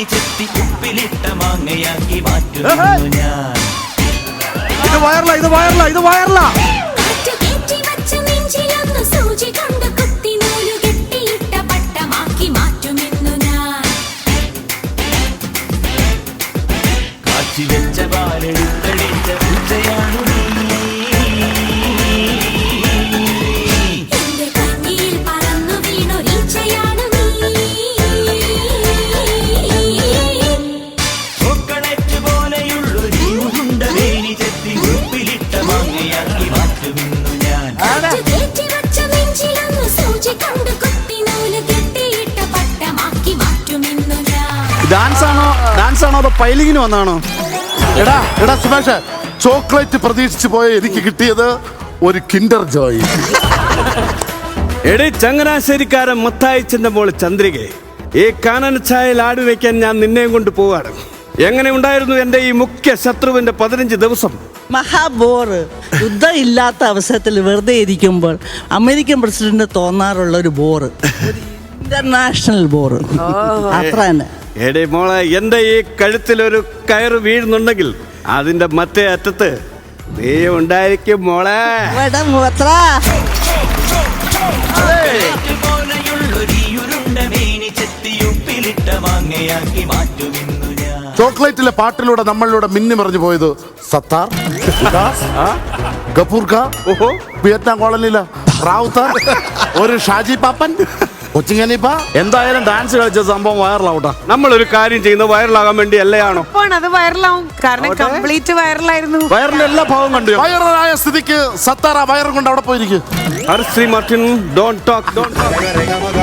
മേനി ചെത്തി ഉപ്പിലിട്ട മാങ്ങയാക്കി മാറ്റുന്നു ഞാൻ. ഇത് വയറില ഇത് വയറില ഇത് വയറില. കാറ്റ് കയറ്റി വച്ച നെഞ്ചിലൊന്ന് സൂചി ഡാൻസ് ആണോ ഡാൻസ് ആണോ അതോ പൈലിങ്ങിന് വന്നാണോ? എടാ എടാ സുമേഷ് ചോക്ലേറ്റ് പ്രതീക്ഷിച്ചു പോയ എനിക്ക് കിട്ടിയത് ഒരു കിൻഡർ ജോയ്. എടി ചങ്ങനാശ്ശേരിക്കാരൻ മത്തായി മോൾ ചന്ദ്രികെ ഈ കാനൻ ചായയിൽ ആടി വെക്കാൻ ഞാൻ നിന്നെയും കൊണ്ട് പോവാണ് എങ്ങനെ ഉണ്ടായിരുന്നു എന്റെ ഈ മുഖ്യ ശത്രുവിന്റെ പതിനഞ്ച് ദിവസം? മഹാബോറ് യുദ്ധം ഇല്ലാത്ത അവസരത്തിൽ വെറുതെ ഇരിക്കുമ്പോൾ അമേരിക്കൻ പ്രസിഡന്റ് തോന്നാറുള്ള ഒരു ബോറ് ഇന്റർനാഷണൽ ബോറ്. അത്ര തന്നെ. എടി മോളെ എന്റെ ഈ കഴുത്തിൽ ഒരു കയറ് വീഴുന്നുണ്ടെങ്കിൽ അതിന്റെ മറ്റേ അറ്റത്ത് നീ ഉണ്ടായിരിക്കും മോളെ. ഇവിടെ ചോക്ലേറ്റിലെ പാട്ടിലൂടെ നമ്മളിലൂടെ മിന്നി മറിഞ്ഞു പോയത് സത്താർ ഗഫൂർ ഖാ ഓഹോ. വിയറ്റ്നാം കോളനിയിലെ റാവുത്താർ ഒരു ഷാജി പാപ്പൻ കൊച്ചിങ്ങനിപ്പ എന്തായാലും ഡാൻസ് കളിച്ച സംഭവം വയറിലാവട്ടെ നമ്മളൊരു കാര്യം ചെയ്യുന്നത് വൈറലാകാൻ വേണ്ടി അല്ലയാണോ അപ്പോൾ അത് വൈറലാവും കാരണം കംപ്ലീറ്റ് വൈറലായിരുന്നു വയറിന്റെ എല്ലാ ഭാവം കണ്ടു. വൈറലായ സ്ഥിതിക്ക് സത്താറ വയറും കൊണ്ട് അവിടെ പോയിരിക്കും. Harshree Martin don't talk don't talk